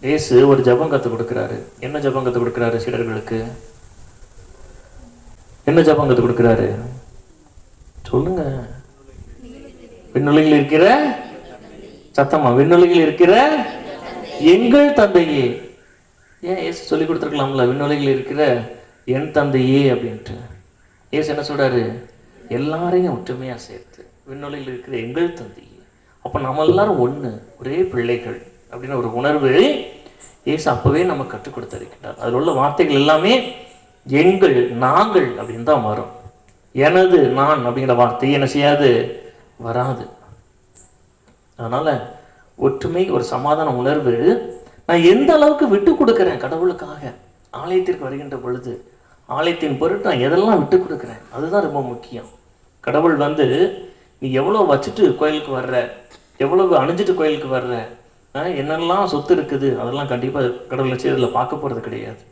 இயேசு ஒரு ஜபம் கற்றுக் கொடுக்குறாரு. என்ன ஜபம் கற்றுக் கொடுக்குறாரு சீடர்களுக்கு? என்ன ஜபம் கற்றுக் கொடுக்குறாரு? சொல்லுங்க. விண்ணுலகில் இருக்கிற? சத்தமா விண்ணுலகில் இருக்கிற? எங்கள் தந்தையே. ஏன் ஏசு சொல்லி கொடுத்துருக்கலாம்ல விண்ணுலகில் இருக்கிற என் தந்தையே அப்படின்ட்டு. ஏசு என்ன சொல்றாரு? எல்லாரையும் ஒற்றுமையா சேர்த்து விண்ணுலகில் இருக்கிற எங்கள் தந்தையே. அப்போ நம்ம எல்லாரும் ஒண்ணு ஒரே பிள்ளைகள். அப்படின்னு ஒரு உணர்வு ஏசு அப்பவே நம்ம கற்றுக் கொடுத்திருக்கிறார் அதில் உள்ள வார்த்தைகள் எல்லாமே எங்கள் நாங்கள் அப்படின்னு தான் வரும் எனது நான் அப்படிங்கிற வார்த்தை என்ன செய்யாது? வராது. அதனால ஒற்றுமை ஒரு சமாதான உணர்வு நான் எந்த அளவுக்கு விட்டு கொடுக்குறேன் கடவுளுக்காக? ஆலயத்திற்கு வருகின்ற பொழுது ஆலயத்தின் பொருட்டு நான் எதெல்லாம் விட்டு கொடுக்குறேன்? அதுதான் ரொம்ப முக்கியம். கடவுள் வந்து நீ எவ்வளோ வச்சுட்டு கோயிலுக்கு வர்ற? எவ்வளவு அணிஞ்சிட்டு கோயிலுக்கு வர்ற? என்னெல்லாம் சொத்து இருக்குது அதெல்லாம் கண்டிப்பாக கடவுள் வச்சு இதில் பார்க்க போகிறது கிடையாது.